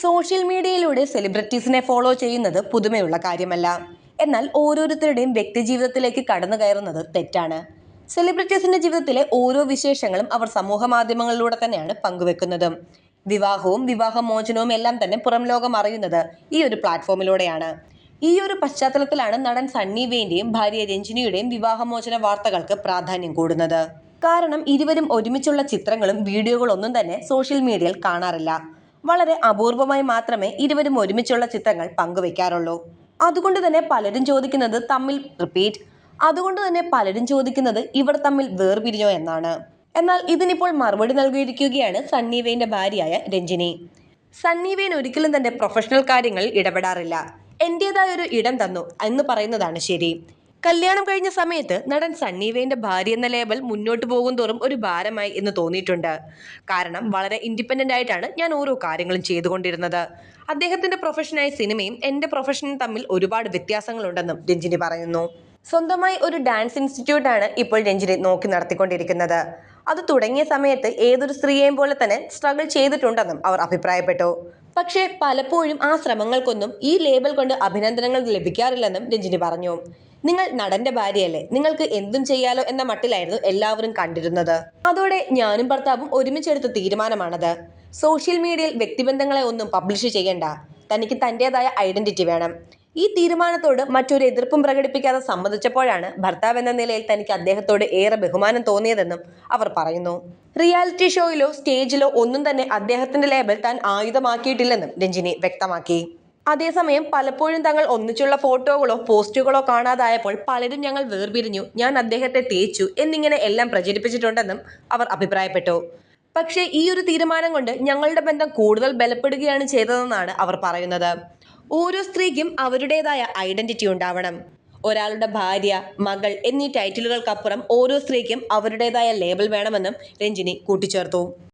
Social മീഡിയയിലൂടെ സെലിബ്രിറ്റീസിനെ follow ചെയ്യുന്നത് പുതുമയുള്ള കാര്യമല്ല. എന്നാൽ ഓരോരുത്തരുടെയും വ്യക്തിജീവിതത്തിലേക്ക് കടന്നു കയറുന്നത് തെറ്റാണ്. സെലിബ്രിറ്റീസിന്റെ ജീവിതത്തിലെ ഓരോ വിശേഷങ്ങളും അവർ സമൂഹ മാധ്യമങ്ങളിലൂടെ തന്നെയാണ് പങ്കുവെക്കുന്നത്. വിവാഹവും വിവാഹമോചനവും എല്ലാം തന്നെ പുറം ലോകം അറിയുന്നത് ഈ ഒരു പ്ലാറ്റ്ഫോമിലൂടെയാണ്. ഈ ഒരു പശ്ചാത്തലത്തിലാണ് നടൻ സണ്ണി വേന്റെയും ഭാര്യ രഞ്ജിനിയുടെയും വിവാഹമോചന വാർത്തകൾക്ക് പ്രാധാന്യം കൂടുന്നത്. കാരണം ഇരുവരും ഒരുമിച്ചുള്ള ചിത്രങ്ങളും വീഡിയോകളൊന്നും തന്നെ സോഷ്യൽ മീഡിയയിൽ കാണാറില്ല. വളരെ അപൂർവമായി മാത്രമേ ഇരുവരും ഒരുമിച്ചുള്ള ചിത്രങ്ങൾ പങ്കുവെക്കാറുള്ളൂ. അതുകൊണ്ട് തന്നെ പലരും ചോദിക്കുന്നത് തമ്മിൽ റിപ്പീറ്റ് അതുകൊണ്ട് തന്നെ പലരും ചോദിക്കുന്നത് ഇവർ തമ്മിൽ വേർപിരിഞ്ഞോ എന്നാണ്. എന്നാൽ ഇതിനിപ്പോൾ മറുപടി നൽകിയിരിക്കുകയാണ് സണ്ണി വെയിന്റെ ഭാര്യയായ രഞ്ജിനി. സണ്ണി വെയിൻ ഒരിക്കലും തന്റെ പ്രൊഫഷണൽ കാര്യങ്ങളിൽ ഇടപെടാറില്ല. എന്റേതായ ഒരു ഇടം തന്നു എന്ന് പറയുന്നതാണ് ശരി. കല്യാണം കഴിഞ്ഞ സമയത്ത് നടൻ സണ്ണി വേന്റെ ഭാര്യ എന്ന ലേബൽ മുന്നോട്ട് പോകും തോറും ഒരു ഭാരമായി എന്ന് തോന്നിയിട്ടുണ്ട്. കാരണം വളരെ ഇൻഡിപെൻഡന്റ് ആയിട്ടാണ് ഞാൻ ഓരോ കാര്യങ്ങളും ചെയ്തുകൊണ്ടിരുന്നത്. അദ്ദേഹത്തിന്റെ പ്രൊഫഷനായ സിനിമയും എന്റെ പ്രൊഫഷനും തമ്മിൽ ഒരുപാട് വ്യത്യാസങ്ങളുണ്ടെന്നും രഞ്ജിനി പറയുന്നു. സ്വന്തമായി ഒരു ഡാൻസ് ഇൻസ്റ്റിറ്റ്യൂട്ടാണ് ഇപ്പോൾ രഞ്ജിനി നോക്കി നടത്തിക്കൊണ്ടിരിക്കുന്നത്. അത് തുടങ്ങിയ സമയത്ത് ഏതൊരു സ്ത്രീയെയും പോലെ തന്നെ സ്ട്രഗിൾ ചെയ്തിട്ടുണ്ടെന്നും അവർ അഭിപ്രായപ്പെട്ടു. പക്ഷേ പലപ്പോഴും ആ ശ്രമങ്ങൾക്കൊന്നും ഈ ലേബൽ കൊണ്ട് അഭിനന്ദനങ്ങൾ ലഭിക്കാറില്ലെന്നും രഞ്ജിനി പറഞ്ഞു. നിങ്ങൾ നടന്റെ ഭാര്യയല്ലേ? നിങ്ങൾക്ക് എന്തും ചെയ്യാലോ എന്ന മട്ടിലായിരുന്നു എല്ലാവരും കണ്ടിരുന്നത്. അതോടെ ഞാനും ഭർത്താവും ഒരുമിച്ചെടുത്ത തീരുമാനമാണത്. സോഷ്യൽ മീഡിയയിൽ വ്യക്തിബന്ധങ്ങളെ ഒന്നും പബ്ലിഷ് ചെയ്യണ്ട. തനിക്ക് തന്റെതായ ഐഡന്റിറ്റി വേണം. ഈ തീരുമാനത്തോട് മറ്റൊരു എതിർപ്പും പ്രകടിപ്പിക്കാതെ സമ്മതിച്ചപ്പോഴാണ് ഭർത്താവ് എന്ന നിലയിൽ തനിക്ക് അദ്ദേഹത്തോട് ഏറെ ബഹുമാനം തോന്നിയതെന്നും അവർ പറയുന്നു. റിയാലിറ്റി ഷോയിലോ സ്റ്റേജിലോ ഒന്നും തന്നെ അദ്ദേഹത്തിന്റെ ലേബൽ താൻ ആയുധമാക്കിയിട്ടില്ലെന്നും രഞ്ജിനി വ്യക്തമാക്കി. അതേസമയം പലപ്പോഴും തങ്ങൾ ഒന്നിച്ചുള്ള ഫോട്ടോകളോ പോസ്റ്റുകളോ കാണാതായപ്പോൾ പലരും ഞങ്ങൾ വേർപിരിഞ്ഞു. ഞാൻ അദ്ദേഹത്തെ തേച്ചു എന്നിങ്ങനെ എല്ലാം പ്രചരിപ്പിച്ചിട്ടുണ്ടെന്നും അവർ അഭിപ്രായപ്പെട്ടു. പക്ഷേ ഈ ഒരു തീരുമാനം കൊണ്ട് ഞങ്ങളുടെ ബന്ധം കൂടുതൽ ബലപ്പെടുകയാണ് ചെയ്തതെന്നാണ് അവർ പറയുന്നത്. ഓരോ സ്ത്രീക്കും അവരുടേതായ ഐഡന്റിറ്റി ഉണ്ടാവണം. ഒരാളുടെ ഭാര്യ മകൾ എന്നീ ടൈറ്റിലുകൾക്കപ്പുറം ഓരോ സ്ത്രീക്കും അവരുടേതായ ലേബൽ വേണമെന്നും രഞ്ജിനി കൂട്ടിച്ചേർത്തു.